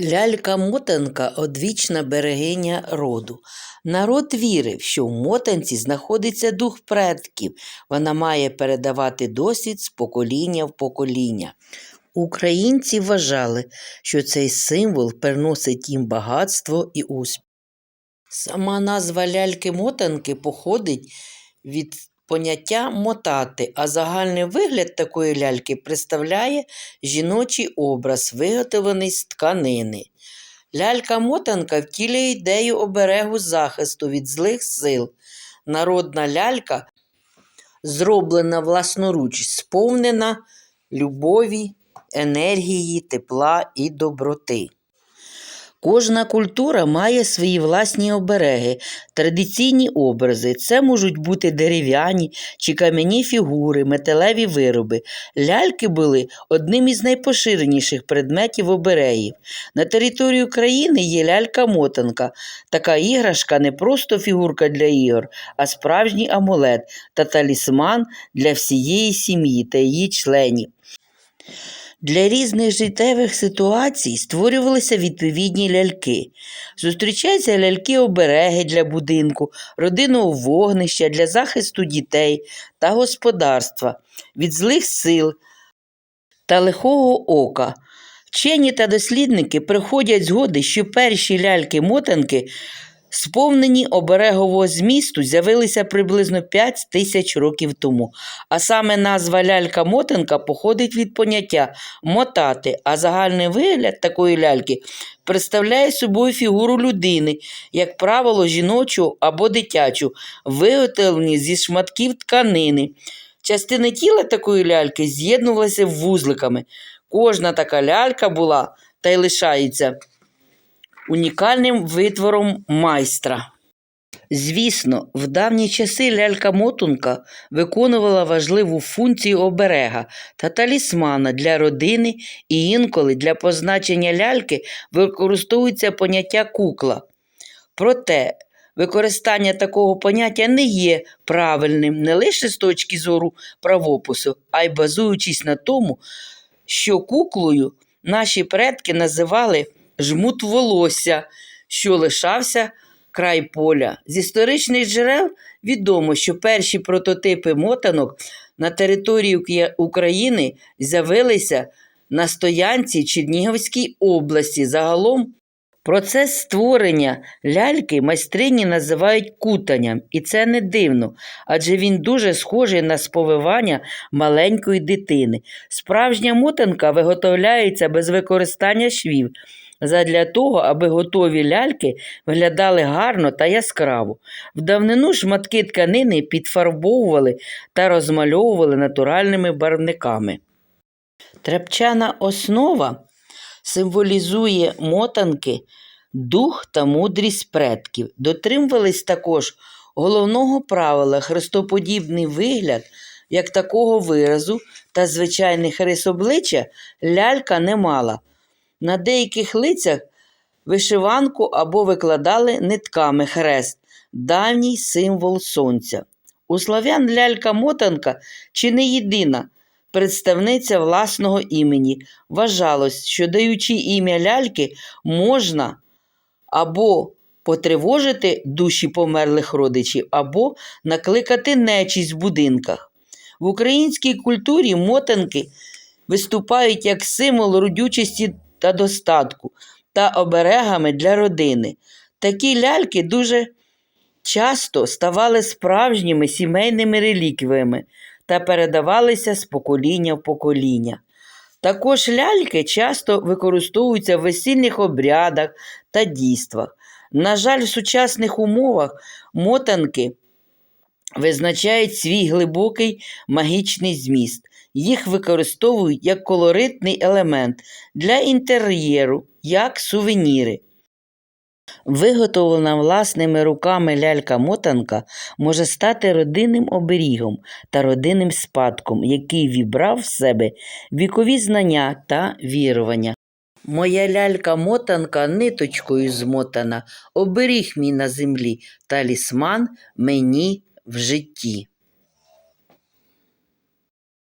Лялька-мотанка – одвічна берегиня роду. Народ вірив, що в мотанці знаходиться дух предків. Вона має передавати досвід з покоління в покоління. Українці вважали, що цей символ приносить їм багатство і успіх. Сама назва ляльки-мотанки походить від поняття мотати, а загальний вигляд такої ляльки представляє жіночий образ, виготовлений з тканини. Лялька-мотанка втілює ідею оберегу захисту від злих сил. Народна лялька, зроблена власноруч, сповнена любові, енергії, тепла і доброти. Кожна культура має свої власні обереги, традиційні образи. Це можуть бути дерев'яні чи кам'яні фігури, металеві вироби. Ляльки були одним із найпоширеніших предметів оберегів. На території України є лялька-мотанка. Така іграшка не просто фігурка для ігор, а справжній амулет та талісман для всієї сім'ї та її членів. Для різних життєвих ситуацій створювалися відповідні ляльки. Зустрічаються ляльки-обереги для будинку, родинного вогнища для захисту дітей та господарства від злих сил та лихого ока. Вчені та дослідники приходять згоди, що перші ляльки-мотанки, сповнені оберегового змісту, з'явилися приблизно 5 тисяч років тому. А саме назва лялька-мотанка походить від поняття мотати, а загальний вигляд такої ляльки представляє собою фігуру людини, як правило, жіночу або дитячу, виготовлені зі шматків тканини. Частини тіла такої ляльки з'єднувалися вузликами. Кожна така лялька була та й лишається унікальним витвором майстра. Звісно, в давні часи лялька-мотунка виконувала важливу функцію оберега та талісмана для родини і інколи для позначення ляльки використовується поняття кукла. Проте використання такого поняття не є правильним не лише з точки зору правопису, а й базуючись на тому, що куклою наші предки називали жмут волосся, що лишався край поля. З історичних джерел відомо, що перші прототипи мотанок на території України з'явилися на стоянці Чернігівській області. Загалом процес створення ляльки майстрині називають кутанням, і це не дивно, адже він дуже схожий на сповивання маленької дитини. Справжня мотанка виготовляється без використання швів задля того, аби готові ляльки виглядали гарно та яскраво. В давнину шматки тканини підфарбовували та розмальовували натуральними барвниками. Тряпчана основа символізує мотанки, дух та мудрість предків. Дотримувались також головного правила хрестоподібний вигляд, як такого виразу та звичайних рис обличчя лялька не мала. На деяких лицях вишиванку або викладали нитками хрест, давній символ сонця. У славян лялька-мотанка чи не єдина представниця власного імені. Вважалось, що даючи ім'я ляльки, можна або потривожити душі померлих родичів, або накликати нечість в будинках. В українській культурі мотанки виступають як символ родючості та достатку та оберегами для родини. Такі ляльки дуже часто ставали справжніми сімейними реліквіями та передавалися з покоління в покоління. Також ляльки часто використовуються в весільних обрядах та дійствах. На жаль, в сучасних умовах мотанки визначають свій глибокий магічний зміст. Їх використовують як колоритний елемент для інтер'єру, як сувеніри. Виготовлена власними руками лялька-мотанка може стати родинним оберігом та родинним спадком, який вібрав в себе вікові знання та вірування. Моя лялька-мотанка ниточкою змотана, оберіг мій на землі, талісман мені в житті.